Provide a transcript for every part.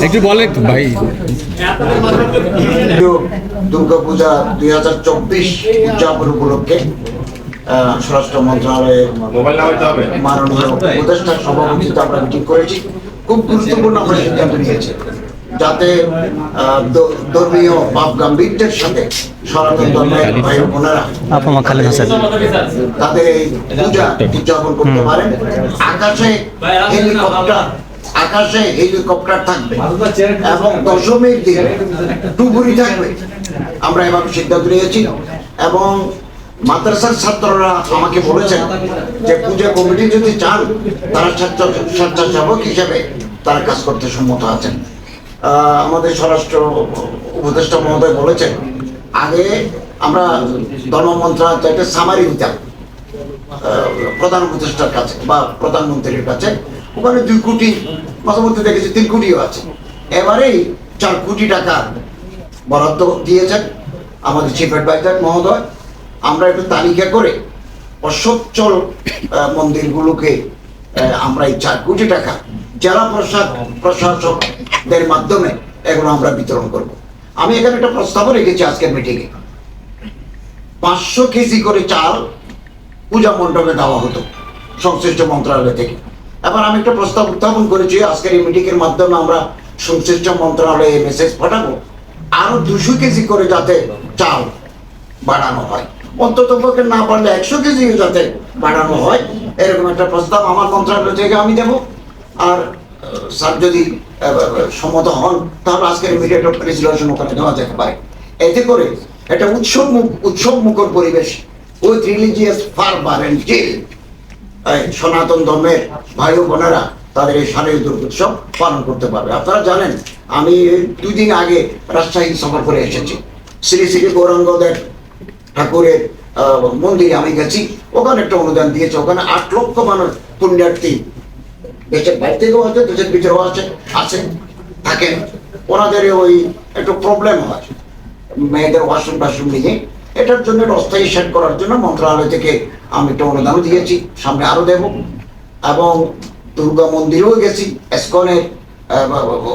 একটু বলে একটু ভাই। দুর্গা পূজা দুই হাজার চব্বিশ উদযাপন উপলক্ষে স্বরাষ্ট্র মন্ত্রণালয়ের মাননীয় উপদেষ্টার সভাপতিতে আমরা মিটিং করেছি। খুব গুরুত্বপূর্ণ আমরা সিদ্ধান্ত নিয়েছি যাতে আহ, ধর্মীয় ভাব গাম্ভীর্যের সাথে সনাতন ধর্মের ভাই বোনেরা তাদের এই পূজা উদযাপন করতে পারেন। আকাশে হেলিকপ্টার আকাশে হেলিকপ্টার থাকবে এবং দশমীর দিন টুগুরি থাকবে। আমরা এবার সিদ্ধান্ত নিয়েছি এবং মাদ্রাসার ছাত্ররা আমাকে বলেছেন যে পূজা কমিটি যদি চান তারা স্বেচ্ছা- স্বেচ্ছাসেবক হিসেবে তারা কাজ করতে সম্মত আছেন। আমাদের স্বরাষ্ট্র উপদেষ্টা মহোদয় বলেছেন আগে আমরা ধর্ম মন্ত্রণালয় একটা সামারি দিতাম প্রধান উপদেষ্টার কাছে বা প্রধানমন্ত্রীর কাছে। ওখানে দুই কোটি মাঝে মধ্যে দেখেছি তিন কোটিও আছে। এবারেই চার কোটি টাকা বরাদ্দ দিয়েছেন আমাদের চিফ অ্যাডভাইজার মহোদয়। আমরা একটু তালিকা করে অসচ্ছল মন্দিরগুলোকে আমরা এই চার কোটি টাকা জেলা প্রশাসক, প্রশাসকদের মাধ্যমে এগুলো আমরা বিতরণ করব। আমি এখানে একটা প্রস্তাবও রেখেছি আজকের মিটিংয়ে পাঁচশো কেজি করে চাল পূজা মণ্ডপে দেওয়া হতো সংশ্লিষ্ট মন্ত্রণালয় থেকে। এবার আমি একটা প্রস্তাব উত্থাপন করেছি, আজকের এই মিটিংয়ের মাধ্যমে আমরা সংশ্লিষ্ট মন্ত্রণালয়ে মেসেজ পাঠাবো। আরও দুশো কেজি করে যাতে চাল বাড়ানো হয়। অন্তত পক্ষে না পারলে একশো কেজি যাতে বাড়ানো হয়, এরকম একটা প্রস্তাব আমার মন্ত্রণালয় থেকে আমি দেবো। আর স্যার যদি সম্মত হন, তাহলে আজকের মিডিয়াটা রেজুলেশন ওখানে দেওয়া যেতে পারে। এতে করে একটা উৎসব উৎসব মুখর পরিবেশ with religious fervour and zeal সনাতন ধর্মের ভাই বোনেরা তাদের এই শারীরিক দুর্গোৎসব পালন করতে পারবে। আপনারা জানেন, আমি দুই দিন আগে রাজশাহী সফর করে এসেছি। শ্রী শ্রী গৌরাঙ্গদের ঠাকুরের মন্দিরে আমি গেছি। ওখানে একটা অনুদান দিয়েছে। ওখানে আট লক্ষ মানুষ পুণ্যার্থী দেশের বাইরে থেকেও আছে, দেশের ভিতরেও আছে আছে, থাকেন। ওনাদের ওই একটু প্রবলেম হয়। মেয়েদের ওয়াশরুম টাশরুম নিয়ে এটার জন্য অস্থায়ী সেট করার জন্য মন্ত্রণালয় থেকে আমি একটা অনুদানও দিয়েছি, সামনে আরও দেব। এবং দুর্গা মন্দিরেও গেছি, এসকনের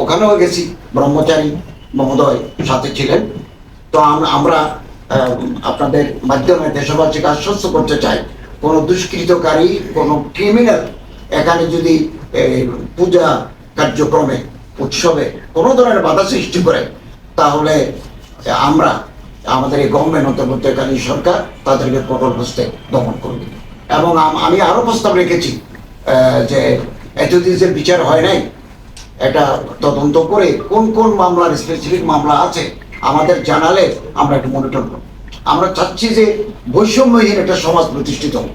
ওখানেও গেছি, ব্রহ্মচারী মহোদয় সাথে ছিলেন। তো আমরা আপনাদের মাধ্যমে দেশবাসীকে আশ্বস্ত করতে চাই, কোনো দুষ্কৃতকারী, কোনো ক্রিমিনাল এখানে যদি পূজা কার্যক্রমে, উৎসবে কোনো ধরনের বাধা সৃষ্টি করে, তাহলে আমরা আমাদের এই গভর্নমেন্ট অন্তর্বর্তীকালীন সরকার তাদেরকে কঠোর হস্তে দমন করবে। এবং আম- আরও প্রস্তাব রেখেছি যে এতদিন যে বিচার হয় নাই, এটা তদন্ত করে কোন কোন মামলার স্পেসিফিক মামলা আছে আমাদের জানালে আমরা একটু মনিটর করব। আমরা চাচ্ছি যে বৈষম্যহীন একটা সমাজ প্রতিষ্ঠিত হোক।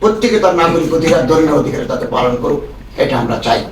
প্রত্যেকে তার নাগরিক অধিকার ধর্মীয় অধিকার তাতে পালন করুক, এটা আমরা চাই।